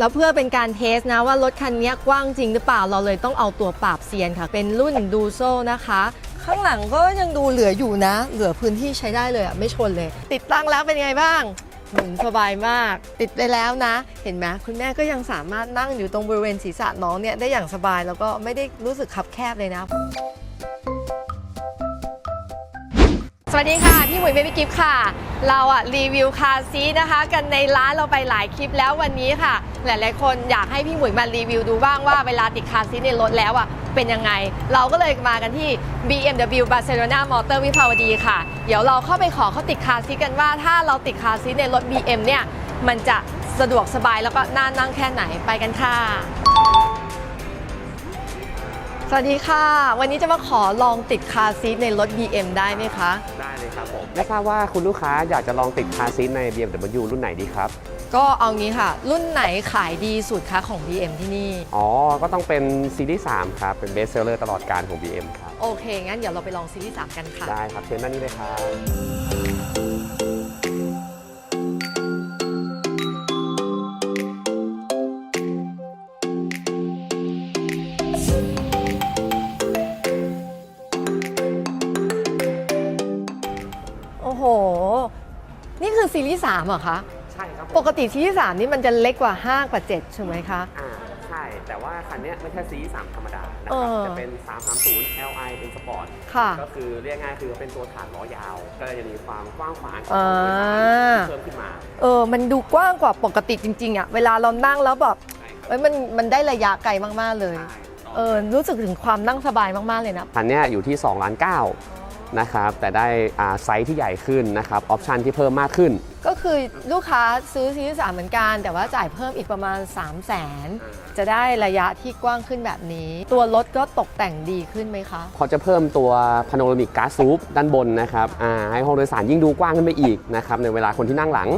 แล้วเพื่อเป็นการเทสนะว่ารถคันนี้กว้างจริงหรือเปล่าเราเลยต้องเอาตัวปราบเซียนค่ะ เป็นรุ่นดูโซนะคะ ข้างหลังก็ยังดูเหลืออยู่นะ เหลือพื้นที่ใช้ได้เลยอะไม่ชนเลย ติดตั้งแล้วเป็นไงบ้างหมุนสบายมาก ติดไปแล้วนะ เห็นไหมคุณแม่ก็ยังสามารถนั่งอยู่ตรงบริเวณศีรษะน้องเนี่ยได้อย่างสบายแล้วก็ไม่ได้รู้สึกคับแคบเลยนะ สวัสดีค่ะ พี่หมวยเบบี้กิฟค่ะ เราอะรีวิวคาซีนะคะ กันในร้านเราไปหลายคลิปแล้ววันนี้ค่ะ หลายๆคนอยากให้พี่หมวยมารีวิวดูบ้างว่าเวลาติดคาซีในรถแล้วอะเป็นยังไง เราก็เลยมากันที่ BMW Barcelona Motor วิภาวดีค่ะ เดี๋ยวเราเข้าไปขอเขาติดคาซีกันว่า ถ้าเราติดคาซีในรถ BM เนี่ยมันจะสะดวกสบายแล้วก็น่านั่งแค่ไหนไปกันค่ะ สวัสดีค่ะ วันนี้จะมาขอลองติดคาร์ซีทในรถ BM ได้ไหมคะ ได้เลยครับผมไม่ทราบว่าคุณลูกค้าอยากจะลองติดคาร์ซีทใน BMW รุ่นไหนดีครับ ก็เอางี้ค่ะ รุ่นไหนขายดีสุดคะของ BM ที่นี่ อ๋อ ก็ต้องเป็นซีรีส์3ครับ เป็นเบสเซลเลอร์ตลอดการของ BM ครับ โอเค งั้นเดี๋ยวเราไปลองซีรีส์3กันค่ะ ได้ครับ เชิญด้านนี้เลยครับ 3เหรอคะ ใช่ครับปกติซีรีส์3นี่มันจะเล็กกว่า 5 กว่า 7 ใช่ไหมคะ อ่าใช่ แต่ว่าคันเนี้ยไม่ใช่ซีรีส์3ธรรมดานะเอครับอ จะเป็น 330 Li เป็นสปอร์ต ค่ะ ก็คือเรียกง่ายคือเป็นตัวฐานล้อยาว ก็เลยจะมีความกว้างขวางของอ่าผู้โดยสารเพิ่มขึ้นมาเออ มันดูกว้างกว่าปกติจริงๆอะเวลาเรานั่งแล้วแบบใช่ครับเอ้ยมันมันได้ระยะไกลมากๆเลย ใช่เออ รู้สึกถึงความนั่งสบายมากๆเลยนะ คันเนี้ยอยู่ที่2ล้าน9นะครับ แต่ได้อ่าไซส์ที่ใหญ่ขึ้นนะครับ ออปชันที่เพิ่มมากขึ้นก็คือลูกค้าซื้อซีรีส์3เหมือนกัน แต่ว่าจ่ายเพิ่มอีกประมาณ 3 0 0 0 0นจะได้ระยะที่กว้างขึ้นแบบนี้ ตัวรถก็ตกแต่งดีขึ้นไหมคะ เขาจะเพิ่มตัวพาโนรามิกการ์ซูปด้านบนนะครับอ่าให้ห้องโดยสารยิ่งดูกว้างขึ้นไปอีกนะครับในเวลาคนที่นั่งหลัง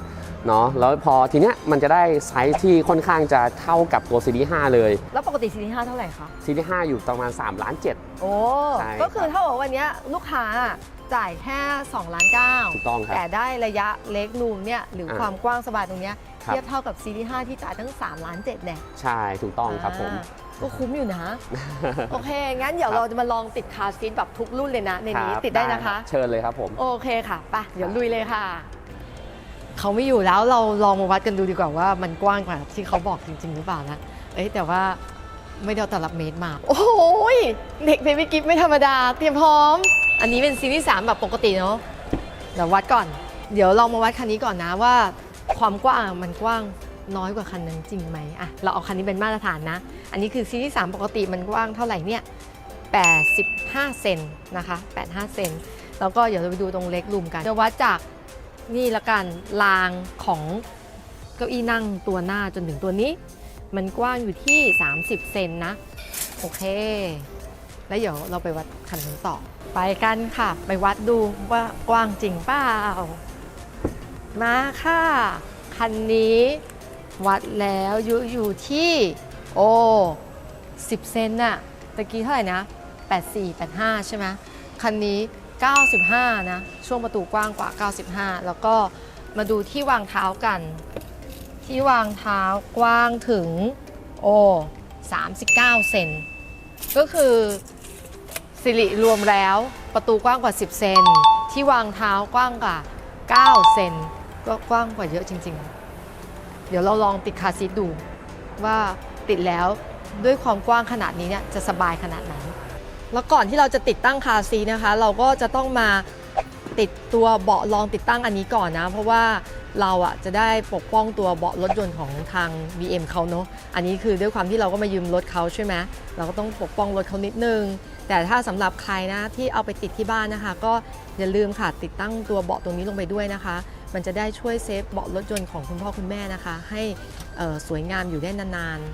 เนาะแล้วพอทีเนี้ยมันจะได้ไซส์ที่ค่อนข้างจะเท่ากับตัวซีรีส์5เลยแล้วปกติซีรีส์5เท่าไหร่คะซีรีส์5อยู่ประมาณ3ล้าน7โอ้ใช่ก็คือเท่ากับวันเนี้ยลูกค้า จ่ายแค่2ล้าน9ถูกต้องครับแต่ได้ระยะเล็กนูมเนี่ยหรืออ่าความกว้างสบายตรงเนี้ยครับ เทียบเท่ากับซีรีส์5ที่จ่ายทั้ง3ล้าน7เนี่ยใช่ถูกต้องครับผมอ่าก็คุ้มอยู่นะ โอเค งั้นเดี๋ยวครับ เราจะมาลองติดคาร์ซีทแบบทุกรุ่นเลยนะ ในนี้รับติดได้นะคะ รับเชิญเลยครับผม โอเคค่ะไปเดี๋ยวครับลุยเลยค่ะ เขาไม่อยู่แล้วเราลองมาวัดกันดูดีกว่าว่ามันกว้างกว่าที่เขาบอกจริง ๆ หรือเปล่านะ เอ้ยแต่ว่าไม่ได้เอาตลับเมตรมา โอ้โหยเด็กเบบี้กิฟไม่ธรรมดา เตรียมพร้อม อันนี้เป็นซีรีส์3แบบปกติเนาะเดี๋ยววัดก่อน เดี๋ยวเรามาวัดคันนี้ก่อนนะว่า ความกว้างมันกว้างน้อยกว่าคันนั้นจริงไหมอะเราเอาคันนี้เป็นมาตรฐานนะ อันนี้คือซีรีส์3ปกติมันกว้างเท่าไหร่เนี่ย85 เซนนะคะ 85 เซน แล้วก็เดี๋ยวเราไปดูตรงเล็กรูมกันจะวัดจากนี่ละกันรางของเก้าอี้นั่งตัวหน้าจนถึงตัวนี้ มันกว้างอยู่ที่ 30 เซนนะ โอเค แล้วเดี๋ยวเราไปวัดคันนี้ต่อ ไปกันค่ะ ไปวัดดูว่ากว้างจริงเปล่า มาค่ะ คันนี้วัดแล้วอยู่อยู่ที่ โอ้10 เซนน่ะตะกี้เท่าไหร่นะ 84 85 ใช่ไหมคันนี้ 95 นะ ช่วงประตูกว้างกว่า 95 แล้วก็มาดูที่วางเท้ากัน ที่วางเท้ากว้างถึง โอ้39 เซนก็คือ สิริรวมแล้วประตูกว้างกว่า 10 เซนที่วางเท้ากว้างกว่า 9 เซนก็กว้างกว่าเยอะจริง ๆ เดี๋ยวเราลองติดคาซีทดู ว่าติดแล้วด้วยความกว้างขนาดนี้เนี่ยจะสบายขนาดไหนแล้วก่อนที่เราจะติดตั้งคาซีนะคะ เราก็จะต้องมาติดตัวเบาะรองติดตั้งอันนี้ก่อนนะ เพราะว่า เราอะจะได้ปกป้องตัวเบาะรถยนต์ของทาง BM เขาเนาะอันนี้คือด้วยความที่เราก็มายืมรถเขาใช่ไหมเราก็ต้องปกป้องรถเขานิดนึง แต่ถ้าสำหรับใครนะที่เอาไปติดที่บ้านนะคะ ก็อย่าลืมค่ะติดตั้งตัวเบาะตรงนี้ลงไปด้วยนะคะ มันจะได้ช่วยเซฟเบาะรถยนต์ของคุณพ่อคุณแม่นะคะ ให้สวยงามอยู่ได้นานๆ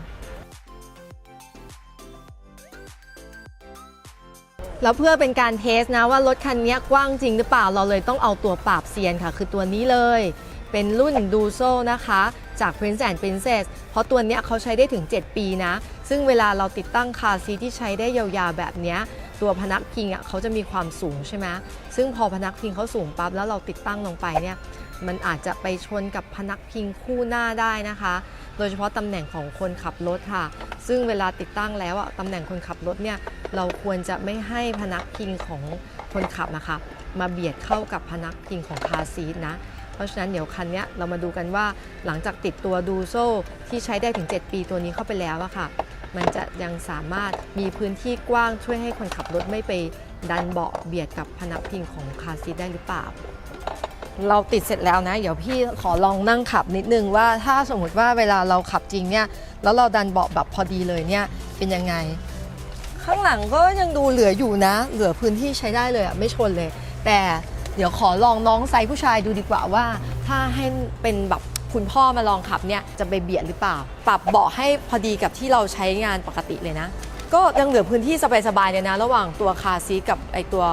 แล้วเพื่อเป็นการเทสนะว่ารถคันนี้กว้างจริงหรือเปล่าเราเลยต้องเอาตัวปราบเซียนค่ะ คือตัวนี้เลย เป็นรุ่นดูโซนะคะ จาก Prince and Princess เพราะตัวเนี้ยเขาใช้ได้ถึง 7 ปีนะ ซึ่งเวลาเราติดตั้งคาซีที่ใช้ได้ยาวๆแบบเนี้ยตัวพนักพิงอะเขาจะมีความสูงใช่ไหมซึ่งพอพนักพิงเขาสูงปั๊บแล้วเราติดตั้งลงไปเนี่ยมันอาจจะไปชนกับพนักพิงคู่หน้าได้นะคะ โดยเฉพาะตำแหน่งของคนขับรถค่ะ ซึ่งเวลาติดตั้งแล้วอะตำแหน่งคนขับรถเนี่ยเราควรจะไม่ให้พนักพิงของคนขับนะคะมาเบียดเข้ากับพนักพิงของคาซีทนะ เพราะฉะนั้นเดี๋ยวคันนี้เรามาดูกันว่าหลังจากติดตัวดูโซ่ที่ใช้ได้ถึง 7 ปีตัวนี้เข้าไปแล้วอะค่ะ มันจะยังสามารถมีพื้นที่กว้างช่วยให้คนขับรถไม่ไปดันเบาะเบียดกับพนักพิงของคาซีได้หรือเปล่า เราติดเสร็จแล้วนะ เดี๋ยวพี่ขอลองนั่งขับนิดนึงว่าถ้าสมมติว่าเวลาเราขับจริงเนี่ยแล้วเราดันเบาะแบบพอดีเลยเนี่ยเป็นยังไง ข้างหลังก็ยังดูเหลืออยู่นะ เหลือพื้นที่ใช้ได้เลยอะไม่ชนเลย แต่ เดี๋ยวขอลองน้องไซส์ผู้ชายดูดีกว่าว่า ถ้าให้เป็นแบบคุณพ่อมาลองขับเนี่ยจะไปเบียดหรือเปล่า ปรับเบาะให้พอดีกับที่เราใช้งานปกติเลยนะ ก็ยังเหลือพื้นที่สบายๆเลยนะ ระหว่างตัวคาซีกับไอตัว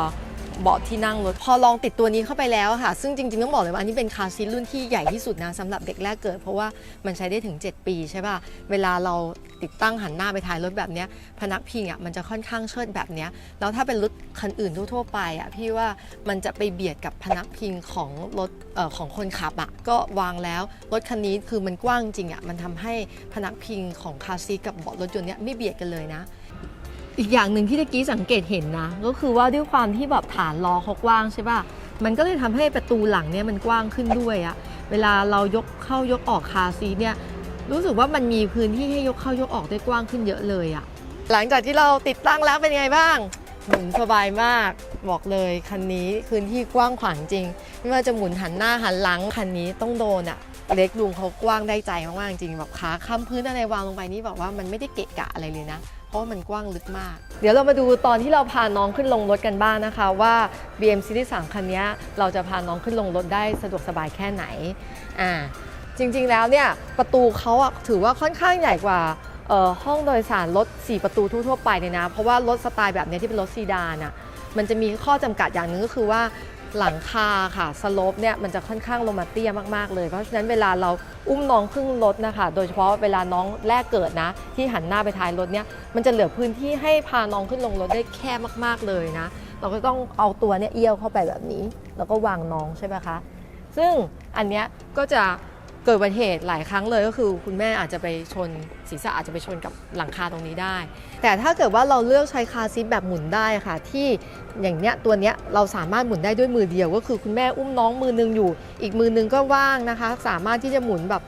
เบาะที่นั่งรถ พอลองติดตัวนี้เข้าไปแล้วค่ะ ซึ่งจริงๆ ต้องบอกเลยว่าอันนี้เป็นคาร์ซีทรุ่นที่ใหญ่ที่สุดนะสำหรับเด็กแรกเกิด เพราะว่ามันใช้ได้ถึง 7 ปีใช่ป่ะ เวลาเราติดตั้งหันหน้าไปท้ายรถแบบนี้พนักพิงอะมันจะค่อนข้างเชิดแบบนี้แล้วถ้าเป็นรถคันอื่นทั่วๆไปอะพี่ว่ามันจะไปเบียดกับพนักพิงของรถออของคนขับอะก็วางแล้วรถคันนี้คือมันกว้างจริงอะมันทำให้พนักพิงของคาร์ซีกับเบาะรถยนต์เนี้ยไม่เบียดกันเลยนะ อีกอย่างหนึ่งที่ตะกี้สังเกตเห็นนะ ก็คือว่าด้วยความที่แบบฐานล้อเขากว้างใช่ป่ะมันก็เลยทำให้ประตูหลังเนี่ยมันกว้างขึ้นด้วยอะเวลาเรายกเข้ายกออกคาซีเนี่ยรู้สึกว่ามันมีพื้นที่ให้ยกเข้ายกออกได้กว้างขึ้นเยอะเลยอะหลังจากที่เราติดตั้งแล้วเป็นไงบ้างหมุนสบายมากบอกเลยคันนี้พื้นที่กว้างขวางจริง ไม่ว่าจะหมุนหันหน้าหันหลังคันนี้ต้องโดนอะเล็กลุงเขากว้างได้ใจมากๆจริงแบบขาค้ำพื้นอะไรวางลงไปนี่แบบว่ามันไม่ได้เกะกะอะไรเลยนะ ราะมันกว้างลึกมาก เดี๋ยวเรามาดูตอนที่เราพาน้องขึ้นลงรถกันบ้างนะคะว่า BM Series 3คันนี้เราจะพาน้องขึ้นลงรถได้สะดวกสบายแค่ไหนอ่าจริงๆแล้วเนี่ยประตูเขาถือว่าค่อนข้างใหญ่กว่าห้องโดยสารรถ 4 ประตูทั่วๆไปเลยนะ เพราะว่ารถสไตล์แบบนี้ที่เป็นรถซีดานอะมันจะมีข้อจำกัดอย่างหนึ่งก็คือว่า หลังคาค่ะสโลปเนี่ยมันจะค่อนข้างลงมาเตี้ยมากๆเลยเพราะฉะนั้นเวลาเราอุ้มน้องขึ้นรถนะคะ โดยเฉพาะเวลาน้องแรกเกิดนะ ที่หันหน้าไปท้ายรถเนี่ยมันจะเหลือพื้นที่ให้พาน้องขึ้นลงรถได้แคบมาก ๆเลยนะ เราก็ต้องเอาตัวเนี่ยเอี้ยวเข้าไปแบบนี้ แล้วก็วางน้องใช่ไหมคะ ซึ่งอันเนี้ยก็จะ เกิดอุบัติเหตุหลายครั้งเลยก็คือ คุณแม่อาจจะไปชนศีรษะอาจจะไปชนกับหลังคาตรงนี้ได้ แต่ถ้าเกิดว่าเราเลือกใช้คาซีทแบบหมุนได้ค่ะ ที่อย่างเนี้ยตัวเนี้ยเราสามารถหมุนได้ด้วยมือเดียว ก็คือคุณแม่อุ้มน้องมือนึงอยู่ อีกมือนึงก็ว่างนะคะ สามารถที่จะหมุนแบบ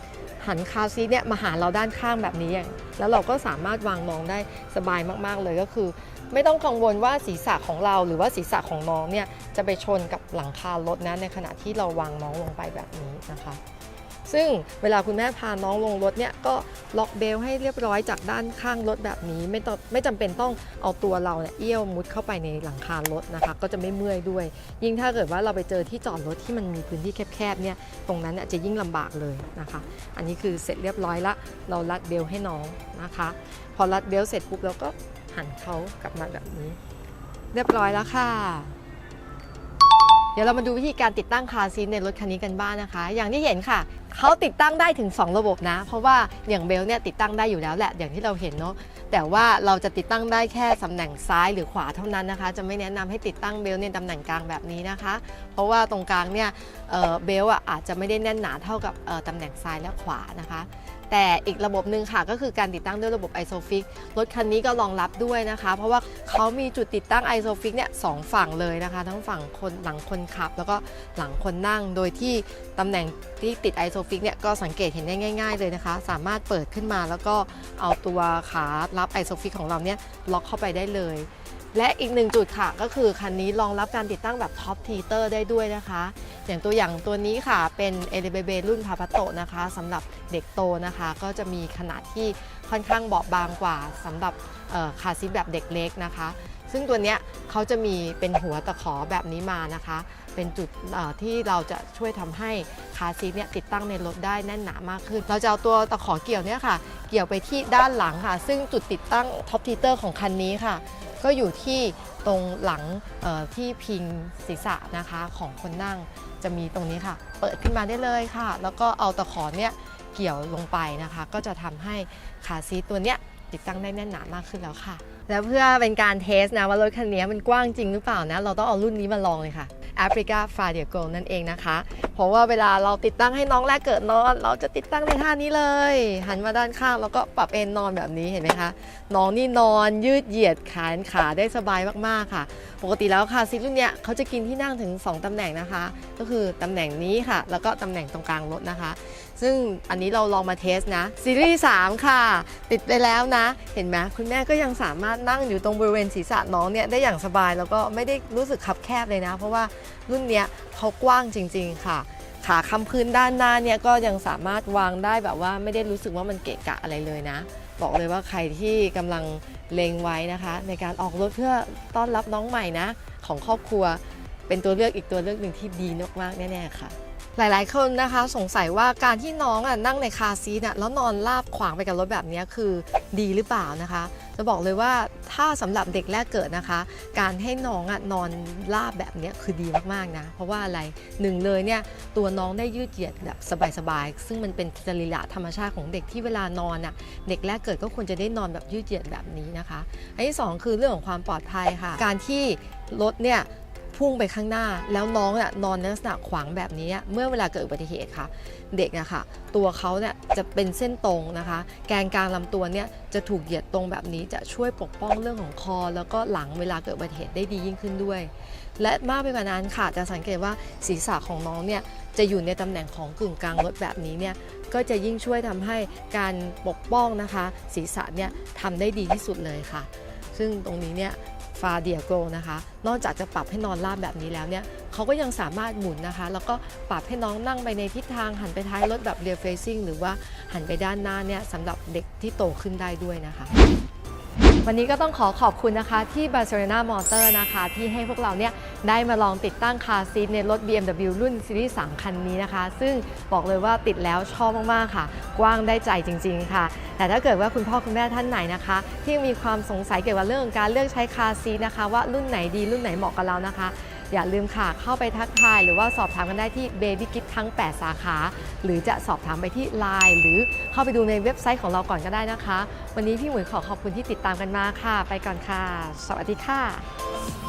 หันคาซีทเนี่ยมาหาเราด้านข้างแบบนี้อย่างแล้วเราก็สามารถวางน้องได้สบายมากๆเลยก็คือ ไม่ต้องกังวลว่าศีรษะของเราหรือว่าศีรษะของน้องเนี่ยจะไปชนกับหลังคารถนะในขณะที่เราวางน้องลงไปแบบนี้นะคะ ซึ่งเวลาคุณแม่พาน้องลงรถเนี่ยก็ล็อกเบลให้เรียบร้อยจากด้านข้างรถแบบนี้ ไม่ต้องไม่จำเป็นต้องเอาตัวเราเนี่ยเอี้ยวมุดเข้าไปในหลังคารถนะคะ ก็จะไม่เมื่อยด้วย ยิ่งถ้าเกิดว่าเราไปเจอที่จอดรถที่มันมีพื้นที่แคบๆเนี่ยตรงนั้นเนี่ยจะยิ่งลำบากเลยนะคะ อันนี้คือเสร็จเรียบร้อยละเรารัดเบลให้น้องนะคะ พอรัดเบลเสร็จปุ๊บเราก็หันเขากลับมาแบบนี้ เรียบร้อยแล้วค่ะ เดี๋ยวเรามาดูวิธีการติดตั้งคาร์ซีทในรถคันนี้กันบ้างนะคะ อย่างที่เห็นค่ะ เขาติดตั้งได้ถึง 2 ระบบนะ เพราะว่าอย่างเบลเนี่ยติดตั้งได้อยู่แล้วแหละ อย่างที่เราเห็นเนาะ แต่ว่าเราจะติดตั้งได้แค่ตำแหน่งซ้ายหรือขวาเท่านั้นนะคะ จะไม่แนะนำให้ติดตั้งเบลในตำแหน่งกลางแบบนี้นะคะ เพราะว่าตรงกลางเนี่ยเเบลอะอาจจะไม่ได้แน่นหนาเท่ากับตำแหน่งซ้ายและขวานะคะ แต่อีกระบบหนึ่งค่ะก็คือการติดตั้งด้วยระบบ ISOFIX รถคันนี้ก็รองรับด้วยนะคะ เพราะว่าเขามีจุดติดตั้ง ISOFIX เนี่ยสองฝั่งเลยนะคะ ทั้งฝั่งคนหลังคนขับ แล้วก็หลังคนนั่งโดยที่ตำแหน่งที่ติด ISOFIX เนี่ยก็สังเกตเห็นได้ง่าย ๆ เลยนะคะ สามารถเปิดขึ้นมาแล้วก็เอาตัวขารับ ISOFIX ของเราเนี่ยล็อกเข้าไปได้เลย และอีกหนึ่งจุดค่ะก็คือคันนี้รองรับการติดตั้งแบบท็อปทีเตอร์ได้ด้วยนะคะ อย่างตัวอย่างตัวนี้ค่ะเป็น e l e b e รุ่นพา p โตนะคะสำหรับเด็กโตนะคะ ก็จะมีขนาดที่ค่อนข้างเบาบางกว่าสำหรับคาซีทแบบเด็กเล็กนะคะ ซึ่งตัวเนี้ยเขาจะมีเป็นหัวตะขอแบบนี้มานะคะ เป็นจุดที่เราจะช่วยทำให้คาซีเนี่ยติดตั้งในรถได้แน่นหนามากขึ้น เราจะเอาตัวตะขอเกี่ยวเนี่ยค่ะ เกี่ยวไปที่ด้านหลังค่ะ ซึ่งจุดติดตั้งท็อปทีเตอร์ของคันนี้ค่ะ ก็อยู่ที่ตรงหลังที่พิงศีรษะนะคะของคนนั่งจะมีตรงนี้ค่ะ เปิดขึ้นมาได้เลยค่ะ แล้วก็เอาตะขอเนี่ยเกี่ยวลงไปนะคะ ก็จะทำให้ขาซีตัวเนี้ยติดตั้งได้แน่นหนามากขึ้นแล้วค่ะ แล้วเพื่อเป็นการเทสนะว่ารถคันนี้มันกว้างจริงหรือเปล่านะ เราต้องเอารุ่นนี้มาลองเลยค่ะ แอฟริกาฟาเดียโกนั่นเองนะคะ เพราะว่าเวลาเราติดตั้งให้น้องแรกเกิดนอน เราจะติดตั้งในท่านี้เลย หันมาด้านข้างแล้วก็ปรับเอนนอนแบบนี้เห็นไหมคะ น้องนี่นอนยืดเหยียดแขนขาได้สบายมากๆค่ะ ปกติแล้วค่ะซีรุ่นเนี้ยเขาจะกินที่นั่งถึง 2 ตำแหน่งนะคะ ก็คือตำแหน่งนี้ค่ะ แล้วก็ตำแหน่งตรงกลางรถนะคะ ซึ่งอันนี้เราลองมาเทสนะซีรีส์3ค่ะ ติดไปแล้วนะ เห็นไหมคุณแม่ก็ยังสามารถนั่งอยู่ตรงบริเวณศีรษะน้องเนี่ยได้อย่างสบายแล้วก็ไม่ได้รู้สึกคับแคบเลยนะ เพราะว่ารุ่นเนี้ยเขากว้างจริง ๆ ค่ะขาคำพื้นด้านหน้าเนี่ยก็ยังสามารถวางได้แบบว่าไม่ได้รู้สึกว่ามันเกะกะอะไรเลยนะ บอกเลยว่าใครที่กำลังเลงไว้นะคะ ในการออกรถเพื่อต้อนรับน้องใหม่นะ ของครอบครัว เป็นตัวเลือกอีกตัวเลือกหนึ่งที่ดีมากๆแน่ๆค่ะ หลายๆ คนนะคะสงสัยว่าการที่น้องอะนั่งในคาซีทอะแล้วนอนราบขวางไปกับรถแบบนี้คือดีหรือเปล่านะคะ จะบอกเลยว่าถ้าสำหรับเด็กแรกเกิดนะคะ การให้น้องอะนอนราบแบบนี้คือดีมากๆนะเพราะว่าอะไรหนึ่งเลยเนี่ยตัวน้องได้ยืดเหยียดแบบสบายๆซึ่งมันเป็นสรีระธรรมชาติของเด็กที่เวลานอนอะเด็กแรกเกิดก็ควรจะได้นอนแบบยืดเหยียดแบบนี้นะคะ อันที่สองคือเรื่องของความปลอดภัยค่ะ การที่รถเนี่ย พุ่งไปข้างหน้า แล้วน้องน่ะนอนในลักษณะขวางแบบนี้ เมื่อเวลาเกิดอุบัติเหตุค่ะ เด็กอะคะตัวเขาเนี่ยจะเป็นเส้นตรงนะคะ แกนกลางลำตัวเนี่ยจะถูกเหยียดตรงแบบนี้จะช่วยปกป้องเรื่องของคอ แล้วก็หลังเวลาเกิดอุบัติเหตุได้ดียิ่งขึ้นด้วย และมากไปกว่านั้นค่ะจะสังเกตว่าศีรษะของน้องเนี่ยจะอยู่ในตำแหน่งของกึ่งกลางรถแบบนี้เนี่ยก็จะยิ่งช่วยทำให้การปกป้องนะคะ ศีรษะเนี่ยทำได้ดีที่สุดเลยค่ะ ซึ่งตรงนี้เนี่ย ฟาเดียโกนะคะ นอกจากจะปรับให้นอนราบแบบนี้แล้วเนี่ยเขาก็ยังสามารถหมุนนะคะ แล้วก็ปรับให้น้องนั่งไปในทิศทางหันไปท้ายรถแบบเรียลเฟซิ่งหรือว่าหันไปด้านหน้าเนี่ยสำหรับเด็กที่โตขึ้นได้ด้วยนะคะ วันนี้ก็ต้องขอขอบคุณนะคะที่ Barcelona Motor นะคะที่ให้พวกเราเนี่ยได้มาลองติดตั้งคาซีทในรถ BMW รุ่นซีรีส์3คันนี้นะคะ ซึ่งบอกเลยว่าติดแล้วชอบมากๆค่ะ กว้างได้ใจจริง ๆ ค่ะ แต่ถ้าเกิดว่าคุณพ่อคุณแม่ท่านไหนนะคะ ที่มีความสงสัยเกี่ยวกับเรื่องการเลือกใช้คาซีทนะคะ ว่ารุ่นไหนดีรุ่นไหนเหมาะกับเรานะคะ อย่าลืมค่ะ เข้าไปทักทายหรือว่าสอบถามกันได้ที่ Baby Gift ทั้ง 8 สาขา หรือจะสอบถามไปที่ Line หรือเข้าไปดูในเว็บไซต์ของเราก่อนก็ได้นะคะ วันนี้พี่หมวยขอขอบคุณที่ติดตามกันมาค่ะ ไปก่อนค่ะ สวัสดีค่ะ